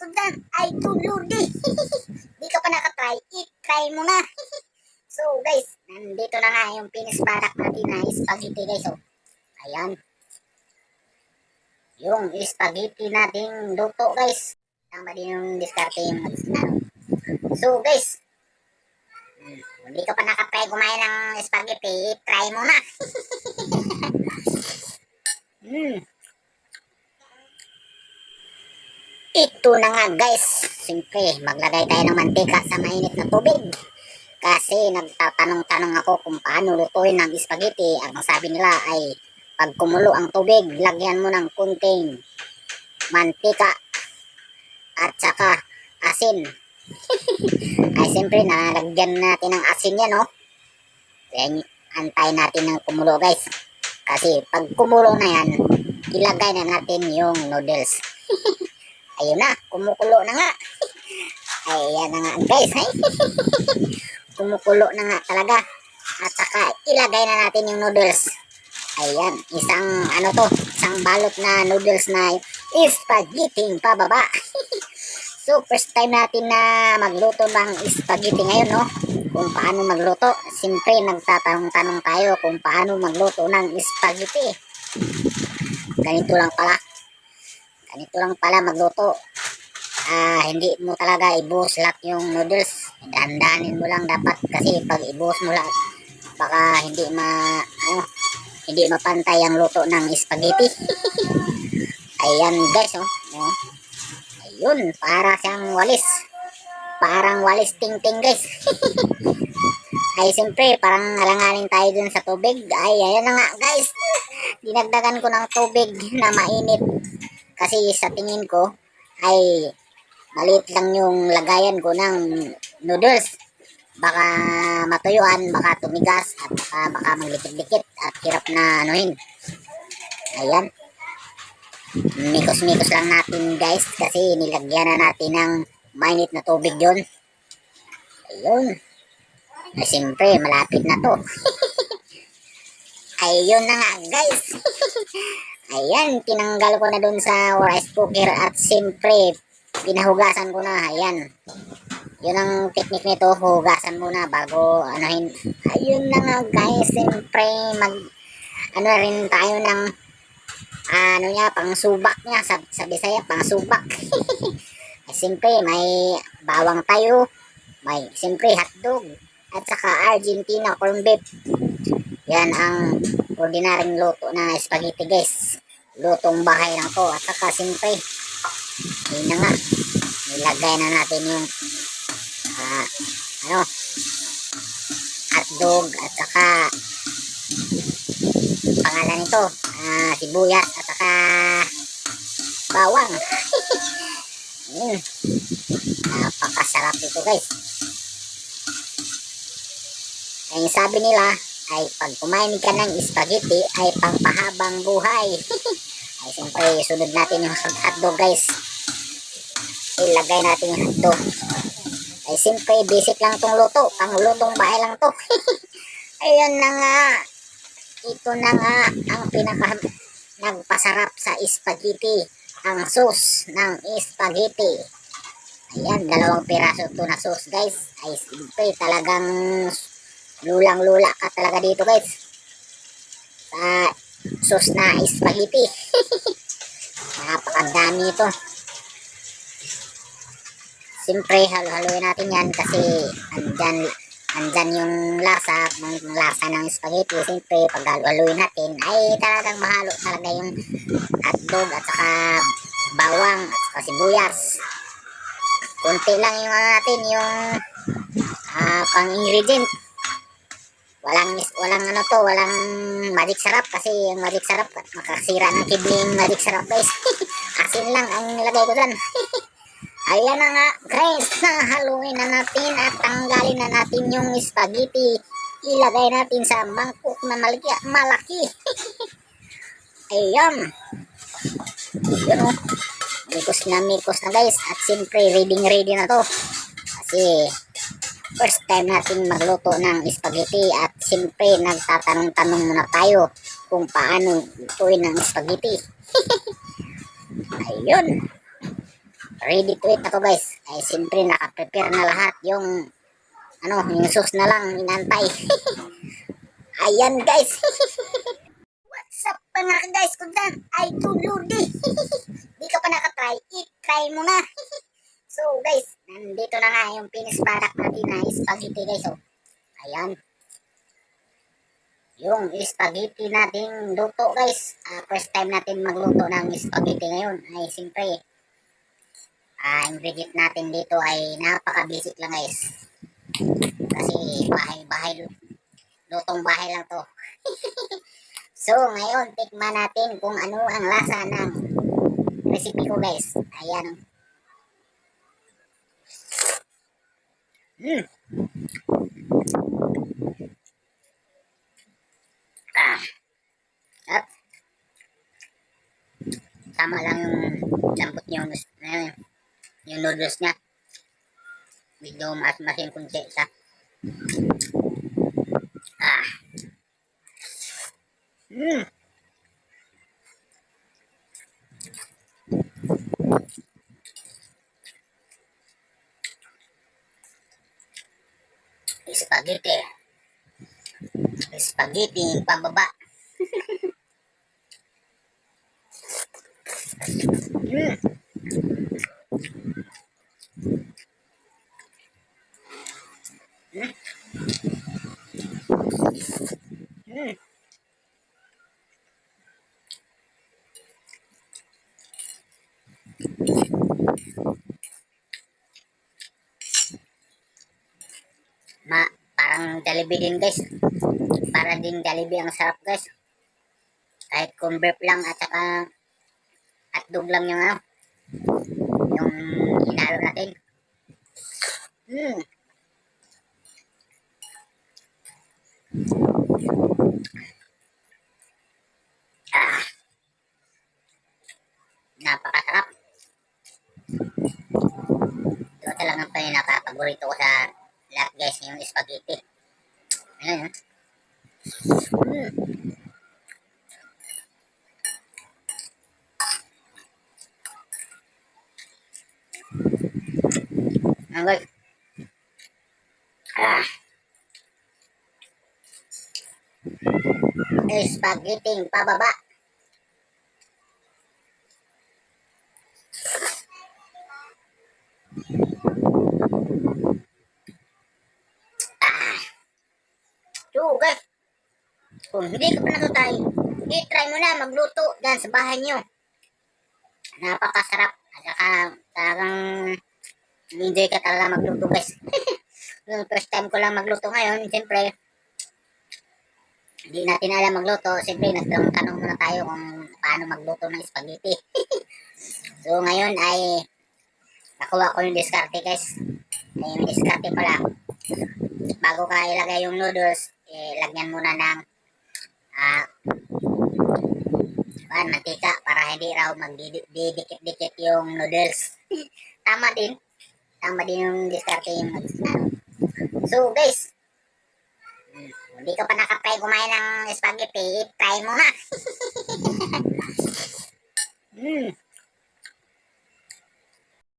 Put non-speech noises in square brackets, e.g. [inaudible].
ko dyan ay tuludi. [laughs] Di ka pa nakatry, i-try mo na. [laughs] so guys, nandito na nga yung finished product natin na spaghetti guys. Oh. Ayan. Yung spaghetti nating luto guys. Tama din yung diskarte yung ano. So guys, hmm, hindi ka pa nakatry kumain ng spaghetti, i-try mo na. [laughs] hmm. Ito na nga guys. Siyempre, maglagay tayo ng mantika sa mainit na tubig. Kasi nagtatanong-tanong ako kung paano lutuin ng spaghetti. Ang sabi nila ay pag kumulo ang tubig, lagyan mo ng kunting mantika at saka asin. [laughs] ay siyempre, nalagyan natin ng asin yan, no? Then, antay natin ng kumulo guys. Kasi pag kumulo na yan, ilagay na natin yung noodles. [laughs] Ayun na, kumukulo na nga. [laughs] Ay, yan na nga guys. [laughs] Kumukulo na nga talaga. At saka ilagay na natin yung noodles. Ayan, isang ano to, isang balot na noodles na spaghetti pababa. [laughs] so, first time natin na magluto ng spaghetti ngayon, no? Kung paano magluto. Siyempre, nagtatanong-tanong tayo kung paano magluto ng spaghetti. Ganito lang pala ganito lang pala magluto. Ah, hindi mo talaga ibuhos lahat yung noodles. Dandanin mo lang dapat kasi pag ibuhos mo lahat, baka hindi ma ano, hindi mapantay ang luto ng spaghetti. [laughs] Ayan guys, oh. Ayun, para siyang walis. Parang walis ting-ting guys. [laughs] Ay, siyempre, parang alanganin tayo dun sa tubig. Ay, ayan na nga guys. [laughs] Dinagdagan ko ng tubig na mainit kasi sa tingin ko ay maliit lang yung lagayan ko ng noodles. Baka matuyuan, baka tumigas, at baka, baka maglikit-likit at hirap na anuhin. Ayan. Mikos-mikos lang natin guys kasi nilagyan na natin ng mainit na tubig yun. Ayun. Ay, siyempre, malapit na to. [laughs] Ayun na nga guys. [laughs] Ayan, tinanggal ko na dun sa rice cooker at siyempre, pinahugasan ko na. Ayan. Yun ang technique nito, hugasan muna bago anuhin. Ayun na nga guys, siyempre, mag, ano rin tayo ng, ano niya, pang subak niya, sa, sa Bisaya, pang subak. [laughs] Siyempre, may bawang tayo, may, siyempre, hotdog, at saka Argentina corn beef. Yan ang ordinaryong luto na spaghetti guys. Lutong bahay lang to. At saka siyempre, yun na nga. Nilagay na natin yung ah, ano, hotdog at saka pangalan nito, ah, sibuyas at saka bawang. [laughs] Yun. Napakasarap ito guys. Ay sabi nila, ay pag kumain ka ng spaghetti ay pangpahabang buhay. [laughs] ay siyempre sunod natin yung hotdog guys. Ilagay natin yung hotdog. Ay siyempre basic lang tong luto. Pang lutong bahay lang to. [laughs] Ayun na nga. Ito na nga ang pinaka nagpasarap sa spaghetti. Ang sauce ng spaghetti. Ayan, dalawang piraso to na sauce guys. Ay siyempre talagang lulang-lula ka talaga dito guys. Sa sauce na spaghetti. [laughs] Napakadami ito. Siyempre halo-haloin natin yan kasi andyan andyan yung lasa yung lasa ng spaghetti. Siyempre pag halo-haloin natin ay talagang mahalo talaga yung hotdog at saka bawang at saka sibuyas. Kunti lang yung ano natin yung uh, pang ingredient walang walang ano to, walang magic sarap kasi yung magic sarap makasira ng kidney yung magic sarap guys. [laughs] Asin lang ang nilagay ko dyan. [laughs] Ayan na nga guys, [laughs] nahaluin na natin at tanggalin na natin yung spaghetti. Ilagay natin sa mangkok na malaki. malaki. Ayan. Yun o. Mikos na mikos na guys. At siyempre, ready ready na to. Kasi first time natin magluto ng spaghetti at siyempre nagtatanong-tanong muna tayo kung paano lutuin ng spaghetti. [laughs] Ayun. ready to eat ako guys. Ay siyempre naka-prepare na lahat yung ano, yung sauce na lang inantay. [laughs] Ayan guys. [laughs] What's up mga guys ko dyan? Ay tuludi. Di ka pa nakatry, i-try mo na. So na yung finished natin na spaghetti guys. Oh. Ayan. Yung spaghetti nating luto guys. Ah, first time natin magluto ng spaghetti ngayon. Ay siyempre, ah ingredient natin dito ay napaka-basic lang guys. Kasi bahay-bahay, lutong bahay lang to. [laughs] so, ngayon, tikman natin kung ano ang lasa ng recipe ko guys. Ayan. Mm. Ah. At, tama lang yung lambot niya yung, yung, yung noodles niya. Medyo mas-mas yung kunti sa Ah. Mm. Spaghetti. Spaghetti pambaba. mm. Mm. Ma, parang Jollibee din guys. Para din Jollibee ang sarap guys. Kahit beef lang at saka hotdog lang yung ano. Yung hinalo natin. Hmm. Ah. Napakasarap. Ito talagang pinaka-paborito ko sa lahat guys, yung spaghetti. Ayan. Mm. Ayan guys. Ah. Spaghetti pababa. Guys, kung hindi ka pa nakatry, i-try mo na magluto dyan sa bahay nyo. Napakasarap. Saka talagang enjoy ka talaga magluto guys. [laughs] Yung first time ko lang magluto ngayon, siyempre, hindi natin alam magluto. Siyempre, nagtanong tanong muna tayo kung paano magluto ng spaghetti. [laughs] so ngayon ay nakuha ko yung diskarte guys. Ay, may diskarte pala. Bago ka ilagay yung noodles, eh, lagyan muna ng ah, uh, mantika para hindi raw magdidikit-dikit yung noodles. [laughs] Tama din. Tama din yung diskarte yung ano. So guys, hmm, hindi ka pa nakatry kumain ng spaghetti, try mo na. [laughs] mm.